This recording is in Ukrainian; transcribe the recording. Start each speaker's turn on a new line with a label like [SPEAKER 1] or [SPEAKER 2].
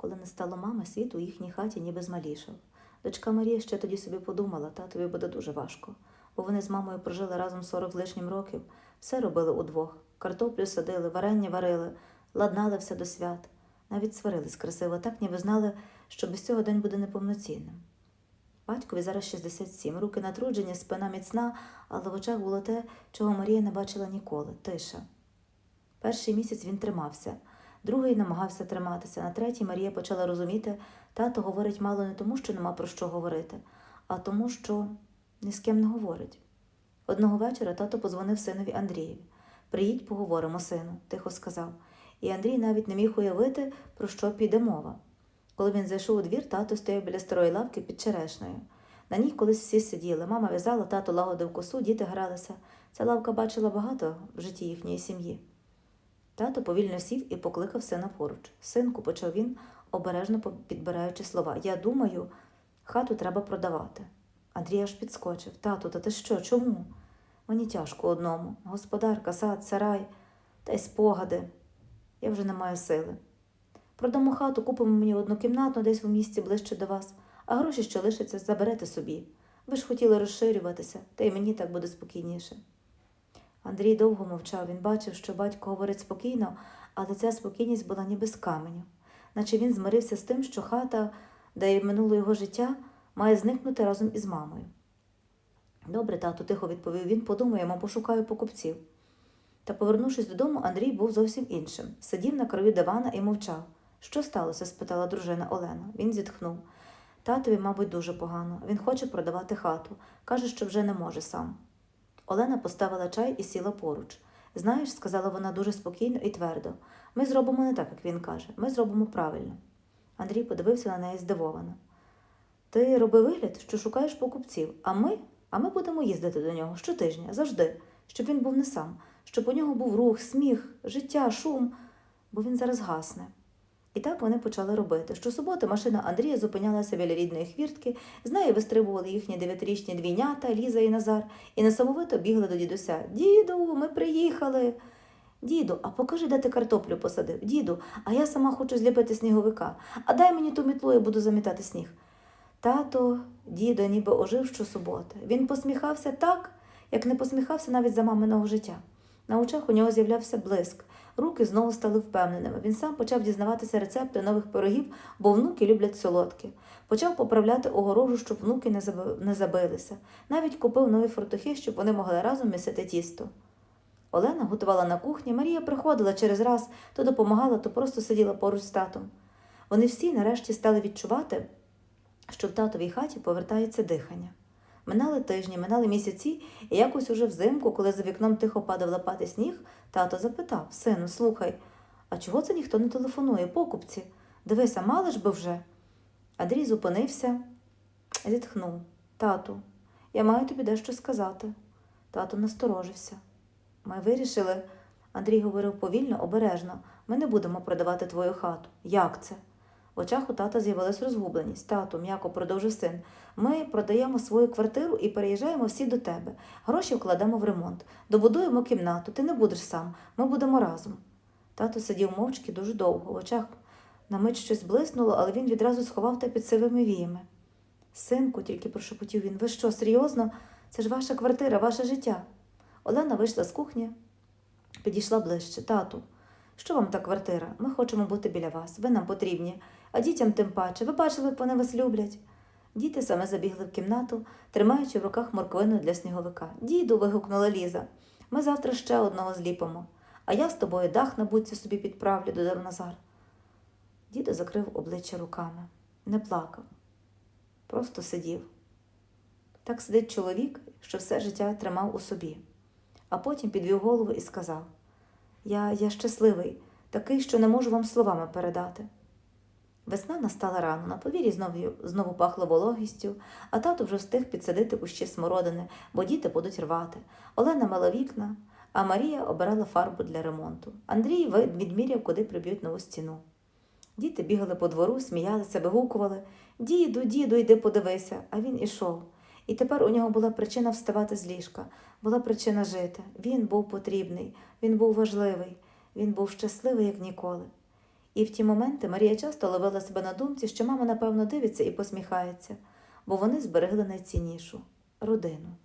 [SPEAKER 1] Коли не стало мами, світ у їхній хаті ніби змалішав. Дочка Марія ще тоді собі подумала, татові буде дуже важко, бо вони з мамою прожили разом 40 з лишнім років, все робили удвох. Картоплю садили, варення варили, ладнали все до свят. Навіть сварились красиво, так ніби знали, що без цього день буде неповноцінним. Батькові зараз 67, руки натруджені, спина міцна, але в очах було те, чого Марія не бачила ніколи тиша. Перший місяць він тримався, другий намагався триматися. На третій Марія почала розуміти, тато говорить мало не тому, що нема про що говорити, а тому, що ні з ким не говорить. Одного вечора тато позвонив синові Андрієві. Приїдь, поговоримо, сину, тихо сказав. І Андрій навіть не міг уявити, про що піде мова. Коли він зайшов у двір, тато стояв біля старої лавки під черешнею. На ній колись всі сиділи. Мама в'язала, тато лагодив косу, діти гралися. Ця лавка бачила багато в житті їхньої сім'ї. Тато повільно сів і покликав сина поруч. Синку, почав він, обережно підбираючи слова. Я думаю, хату треба продавати. Андрій аж підскочив. Тату, та ти що? Чому? Мені тяжко одному. Господарка, сад, сарай, та й спогади. Я вже не маю сили. Продамо хату, купимо мені однокімнатну десь у місті ближче до вас, а гроші, що лишаться, заберете собі. Ви ж хотіли розширюватися, та й мені так буде спокійніше. Андрій довго мовчав. Він бачив, що батько говорить спокійно, але ця спокійність була ніби з каменю, наче він змирився з тим, що хата, де й минуло його життя, має зникнути разом із мамою. Добре, тату, тихо відповів він, подумаємо, пошукаю покупців. Та, повернувшись додому, Андрій був зовсім іншим. Сидів на краю дивана і мовчав. Що сталося? спитала дружина Олена. Він зітхнув. Татові, мабуть, дуже погано. Він хоче продавати хату. Каже, що вже не може сам. Олена поставила чай і сіла поруч. Знаєш, сказала вона дуже спокійно і твердо. Ми зробимо не так, як він каже. Ми зробимо правильно. Андрій подивився на неї здивовано. Ти роби вигляд, що шукаєш покупців, а ми, а ми будемо їздити до нього щотижня, завжди, щоб він був не сам, щоб у нього був рух, сміх, життя, шум, бо він зараз гасне. І так вони почали робити. Щосуботи машина Андрія зупинялася біля рідної хвіртки, з нею вистрибували їхні дев'ятирічні двійнята Ліза і Назар, і несамовито бігли до дідуся. Діду, ми приїхали. Діду, а покажи, де ти картоплю посадив. Діду, а я сама хочу зліпити сніговика. А дай мені ту мітлу, я буду замітати сніг. Тато, дідо, ніби ожив щосуботи. Він посміхався так, як не посміхався навіть за маминого життя. На очах у нього з'являвся блиск. Руки знову стали впевненими. Він сам почав дізнаватися рецепти нових пирогів, бо внуки люблять солодкі. Почав поправляти огорожу, щоб внуки не забилися. Навіть купив нові фартухи, щоб вони могли разом місити тісто. Олена готувала на кухні, Марія приходила через раз, то допомагала, то просто сиділа поруч з татом. Вони всі нарешті стали відчувати, що в татовій хаті повертається дихання. Минали тижні, минали місяці, і якось уже взимку, коли за вікном тихо падав лопати сніг, тато запитав Сину, слухай, а чого це ніхто не телефонує, покупці? Дивися, мали ж би вже. Андрій зупинився, зітхнув. Тату, я маю тобі дещо сказати. Тато насторожився. Ми вирішили, Андрій говорив повільно, обережно, ми не будемо продавати твою хату. Як це? В очах у тата з'явилась розгубленість. Тату, м'яко продовжив син. Ми продаємо свою квартиру і переїжджаємо всі до тебе. Гроші вкладемо в ремонт, добудуємо кімнату, ти не будеш сам, ми будемо разом. Тато сидів мовчки дуже довго. В очах на мить щось блиснуло, але він відразу сховав те під сивими віями. Синку, тільки прошепотів він, ви що, серйозно? Це ж ваша квартира, ваше життя. Олена вийшла з кухні, підійшла ближче. Тату, що вам та квартира? Ми хочемо бути біля вас, ви нам потрібні, а дітям тим паче. Ви бачили, вони вас люблять. Діти саме забігли в кімнату, тримаючи в руках морквину для сніговика. Діду, вигукнула Ліза. Ми завтра ще одного зліпимо. А я з тобою дах на будці собі підправлю, додав Назар. Дідо закрив обличчя руками, не плакав, просто сидів. Так сидить чоловік, що все життя тримав у собі, а потім підвів голову і сказав: Я, я щасливий, такий, що не можу вам словами передати. Весна настала рано, на подвір'ї знову, знову пахло вологістю, а тато вже встиг підсадити кущі смородини, бо діти будуть рвати. Олена мила вікна, а Марія обирала фарбу для ремонту. Андрій відміряв, куди приб'ють нову стіну. Діти бігали по двору, сміялися, вигукували Діду, діду, йди подивися. А він ішов. І тепер у нього була причина вставати з ліжка, була причина жити. Він був потрібний, він був важливий, він був щасливий, як ніколи. І в ті моменти Марія часто ловила себе на думці, що мама, напевно, дивиться і посміхається, бо вони зберегли найціннішу родину.